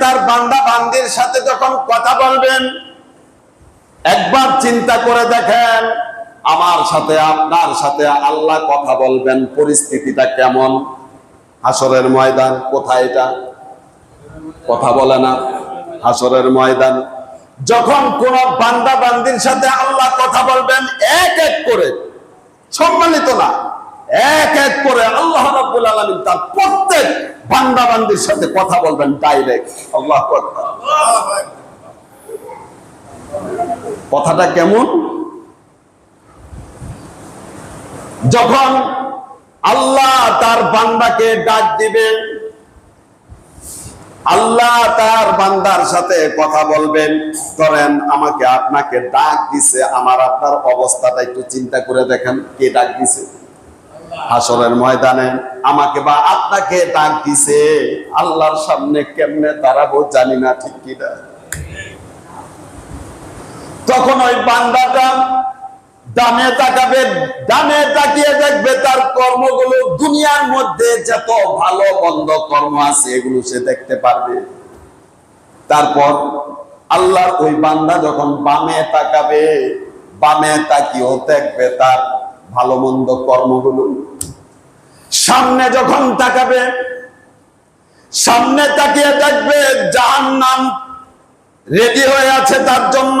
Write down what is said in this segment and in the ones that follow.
তার বান্দা বান্দির সাথে যখন কথা বলবেন, একবার চিন্তা করে দেখেন, আমার সাথে, আপনার সাথে আল্লাহ কথা বলবেন, পরিস্থিতিটা কেমন? হাসরের ময়দান কোথায় এটা? কথা বলে না, হাসরের ময়দান। যখন কোন বান্দা বান্দির সাথে আল্লাহ কথা বলবেন, এক এক করে, সম্মানিত না এক এক করে আল্লাহ রাব্বুল আলামিন তার প্রত্যেক বান্দা বান্দির সাথে কথা বলবেন ডাইরেক্ট আল্লাহ কথাটা কেমন? যখন আল্লাহ তার বান্দাকে ডাক দিবেন আল্লাহ তার বান্দার সাথে কথা বলবেন, ধরেন আমাকে আপনাকে ডাক দিছে, আমার আপনার অবস্থাটা একটু চিন্তা করে দেখেন কে ডাক দিছে। হাসরের ময়দানে আমাকে বা আপনাকে ডাক দিছে, আল্লাহর সামনে কেমনে দাঁড়াবো জানি না, ঠিক কিনা তখন ওই বান্দাটা ডানে তাকাবে ডানে তাকিয়ে দেখবে তার কর্মগুলো দুনিয়ার মধ্যে যত ভালো মন্দ কর্ম আছে এগুলো সে দেখতে পারবে। তারপর আল্লাহর ওই বান্দা যখন বামে তাকাবে, বামে তাকিয়েও দেখবে তার ভালো মন্দ কর্মগুলো। সামনে যখন তাকাবে, সামনে তাকিয়ে দেখবে যার নাম রেডি হয়ে আছে তার জন্য।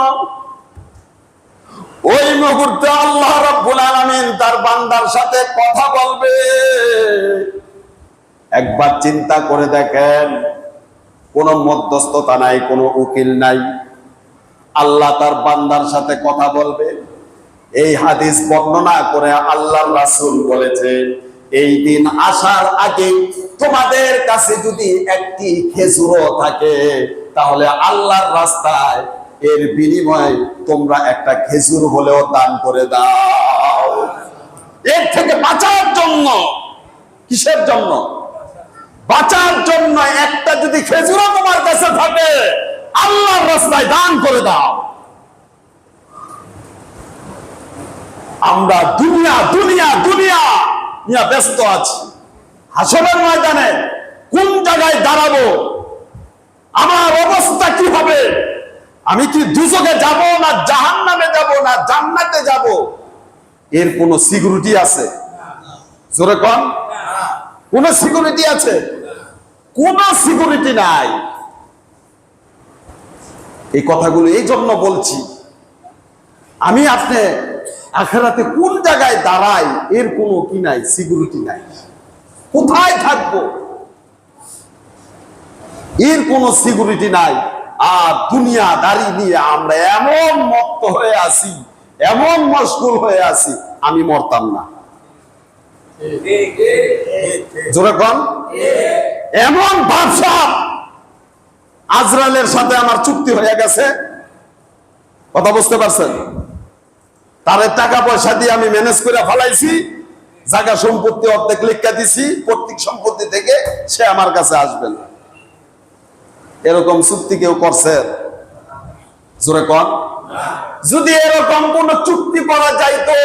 ওই মুহূর্তে আল্লাহ রাব্বুল আলামিন তার বান্দার সাথে কথা বলবে। একবার চিন্তা করে দেখেন, কোনো মধ্যস্থতা নাই, কোনো উকিল নাই। আল্লাহ তার বান্দার সাথে কথা বলবে। এই হাদিস বর্ণনা করে আল্লাহর রাসূল বলেছে এই দিন আসার আগে তোমাদের কাছে যদি একটি খেজুরও থাকে, তাহলে আল্লাহর রাস্তায় এর বিনিময়ে তোমরা একটা খেজুর হলেও দান করে দাও। এর থেকে বাঁচার জন্য, কিসের জন্য? বাঁচার জন্য একটা যদি খেজুরও তোমার কাছে থাকে, আল্লাহর রাস্তায় দান করে দাও। আমরা দুনিয়া দুনিয়া দুনিয়া নিয়ে ব্যস্ত আছি। হাসনের ময়দানে কোন জায়গায় দাঁড়াবো? আমার অবস্থা কি হবে? আমি কি দুচোখে যাব না জাহান নামে যাব না জান্নাতে যাব? এর কোন সিকিউরিটি আছে? জোরে কোন সিকিউরিটি আছে? কোন সিকিউরিটি নাই। এই কথাগুলো এই জন্য বলছি। আমি আপনি আখেরাতে কোন জায়গায় দাঁড়াই, এর কোনো কি নাই সিকিউরিটি নাই। কোথায় থাকব? এর কোনো সিকিউরিটি নাই। আর দুনিয়া দাঁড়ি নিয়ে আমরা এমন মত্ত হয়ে আছি, এমন মশগুল হয়ে আছি, আমি মরতাম না। এমন আজরালের সাথে আমার চুক্তি হয়ে গেছে। কথা বুঝতে পারছেন? তাদের টাকা পয়সা দিয়ে আমি ম্যানেজ করে ফেলাইছি, জায়গা সম্পত্তি অর্ধেক লিখা দিছি প্রত্যেক সম্পত্তি থেকে সে আমার কাছে আসবে না। এরকম চুক্তি কেউ করছে? জোরে কন। যদি এরকম কোন চুক্তি করা যাইতো,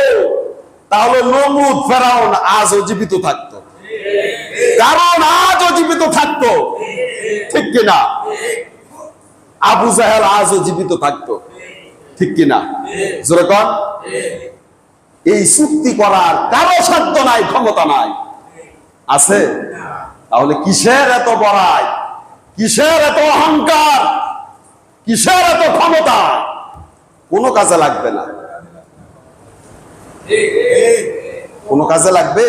তাহলে নমুদ, ফেরাউন আজও জীবিত থাকতো। কারণ আজও জীবিত থাকতো। ঠিক কিনা? আবু জাহেল আজও জীবিত থাকতো। ঠিক কিনা? জোরে কন। এই চুক্তি করার কারও সাধ্য নাই, ক্ষমতা নাই। আছে? তাহলে কিসের এত বড়াই? কিসের এত অহংকার? কিসের এত ক্ষমতা? কোনো কাজে লাগবে না। কোনো কাজে লাগবে?